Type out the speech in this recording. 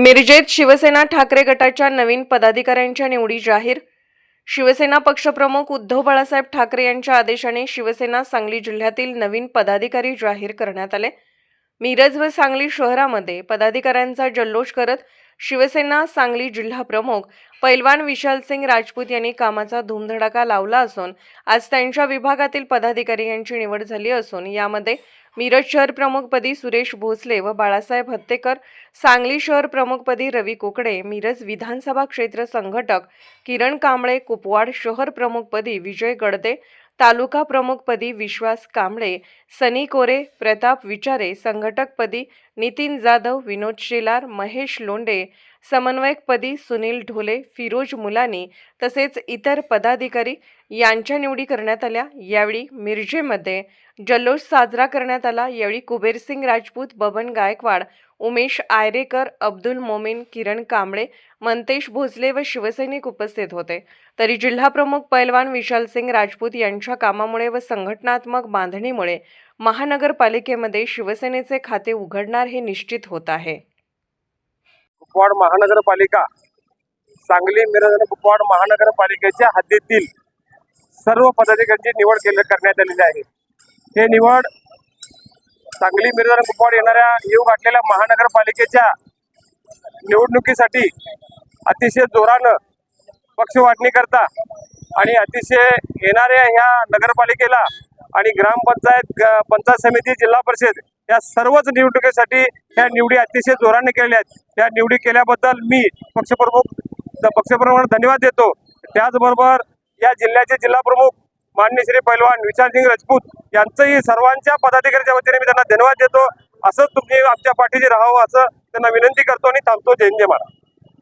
मिरजेत शिवसेना ठाकरे गटाच्या नवीन पदाधिकाऱ्यांच्या निवडी जाहीर. शिवसेना पक्षप्रमुख उद्धव बाळासाहेब ठाकरे यांच्या आदेशाने शिवसेना सांगली जिल्ह्यातील नवीन पदाधिकारी जाहीर करण्यात आले. मिरज व सांगली शहरामध्ये पदाधिकाऱ्यांचा जल्लोष करत शिवसेना सांगली जिल्हा प्रमुख पैलवान विशालसिंग राजपूत यांनी कामाचा धूमधडाका लावला असून आज त्यांच्या विभागातील पदाधिकारी यांची निवड झाली असून यामध्ये मिरज शहर प्रमुखपदी सुरेश भोसले व बाळासाहेब हत्तेकर सांगली शहर प्रमुखपदी रवी कोकडे मिरज विधानसभा क्षेत्र संघटक किरण कांबळे कुपवाड शहर प्रमुखपदी विजय गडदे तालुका प्रमुखपदी विश्वास कांबळे सनी कोरे प्रताप विचारे संघटकपदी नितीन जाधव विनोद शेलार महेश लोंडे समन्वयकपदी सुनील ढोले फिरोज मुलानी तसेच इतर पदाधिकारी यांच्या निवडी करण्यात आल्या. यावेळी मिरजेमध्ये जल्लोष साजरा करण्यात आला. यावेळी कुबेरसिंग राजपूत बबन गायकवाड उमेश आयरेकर अब्दुल मोमीन किरण कांबळे मंतेश भोसले व शिवसैनिक उपस्थित होते. तरी जिल्हाप्रमुख पैलवान विशालसिंग राजपूत यांच्या कामामुळे व संघटनात्मक बांधणीमुळे महानगरपालिकेमध्ये शिवसेनेचे खाते उघडणार हे निश्चित होत आहे. कुपवाड महानगरपालिका सांगली मिरज आणि कुपवाड महानगरपालिकेच्या हद्दीतील सर्व पदाधिकाऱ्यांची निवड केली करण्यात आलेली आहे. हे निवड सांगली मिरज आणि कुपवाड येणाऱ्या येऊ घातलेल्या महानगरपालिकेच्या निवडणुकीसाठी अतिशय जोरानं पक्षवाटणी करता आणि अतिशय येणाऱ्या ह्या नगरपालिकेला आणि ग्रामपंचायत पंचायत समिती जिल्हा परिषद या सर्वच निवडणुकीसाठी ह्या निवडी अतिशय जोराने केल्या आहेत. त्या निवडी केल्याबद्दल मी पक्षप्रमुख पक्षप्रमुखांना धन्यवाद देतो. त्याचबरोबर या जिल्ह्याचे जिल्हाप्रमुख मान्य श्री पैलवान विशालसिंग राजपूत यांचंही सर्वांच्या पदाधिकाऱ्याच्या वतीने मी त्यांना धन्यवाद देतो. असंच तुम्ही आमच्या पाठीशी राहावं असं त्यांना विनंती करतो आणि थांबतो. जय जय महाराज